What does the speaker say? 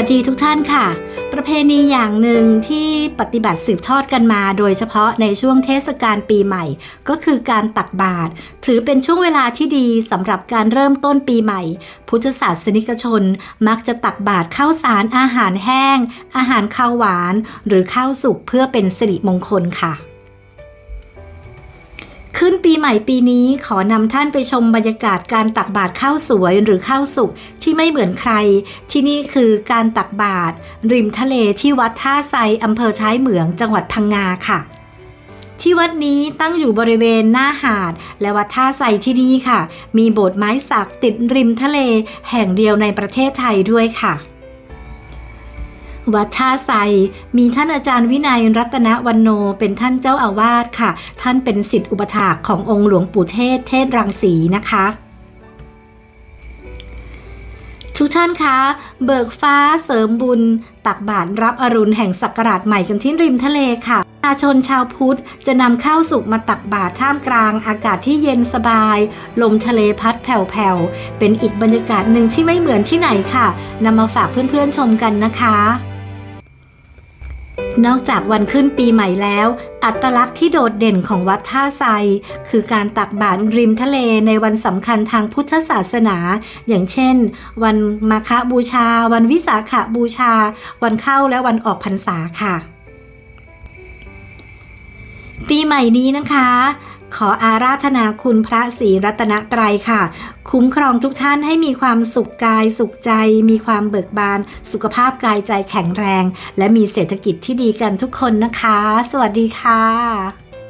วัสดีทุกท่านค่ะ ประเพณีอย่างหนึ่งที่ปฏิบัติสืบทอดกันมา โดยเฉพาะในช่วงเทศกาลปีใหม่ ก็คือการตักบาตรถือเป็นช่วงเวลาที่ดีสำหรับการเริ่มต้นปีใหม่ พุทธศาสนิกชนมักจะตักบาตรข้าวสารอาหารแห้ง อาหารข้าวหวาน หรือข้าวสุกเพื่อเป็นสิริมงคลค่ะ ขึ้นปีใหม่ปีนี้ขอนำท่านไปชมบรรยากาศการตักบาตรข้าวสวยหรือข้าวสุกที่ไม่เหมือนใคร ที่นี่คือการตักบาตรริมทะเลที่วัดท่าไซอำเภอท้ายเหมืองจังหวัดพังงาค่ะที่วัดนี้ตั้งอยู่บริเวณหน้าหาด และวัดท่าไซที่นี่ค่ะ มีโบสถ์ไม้สักติดริมทะเล แห่งเดียวในประเทศไทยด้วยค่ะ วัดท่าไซมีท่านอาจารย์วินัยรัตนวันโนเป็นท่านเจ้าอาวาสค่ะ ท่านเป็นศิษย์อุปถากขององค์หลวงปู่เทศเทศรังสีนะคะทุกท่านคะ เบิกฟ้าเสริมบุญ ตักบาตรรับอรุณแห่งศักราชใหม่กันที่ริมทะเลค่ะประชาชนชาวพุทธจะนำข้าวสุกมาตักบาตรท่ามกลางอากาศที่เย็นสบาย ลมทะเลพัดแผ่วๆ เป็นอีกบรรยากาศหนึ่งที่ไม่เหมือนที่ไหนค่ะนำมาฝากเพื่อนๆชมกันนะคะ นอกจากวันขึ้นปีใหม่แล้ว อัตลักษณ์ที่โดดเด่นของวัดท่าไซคือการตักบาตรริมทะเลในวันสำคัญทางพุทธศาสนา อย่างเช่น วันมาฆบูชา วันวิสาขบูชา วันเข้าและวันออกพรรษาค่ะ ปีใหม่นี้นะคะ ขออาราธนาคุณพระศรีรัตนตรัยค่ะ คุ้มครองทุกท่านให้มีความสุขกายสุขใจ มีความเบิกบาน สุขภาพกายใจแข็งแรง และมีเศรษฐกิจที่ดีกันทุกคนนะคะ สวัสดีค่ะ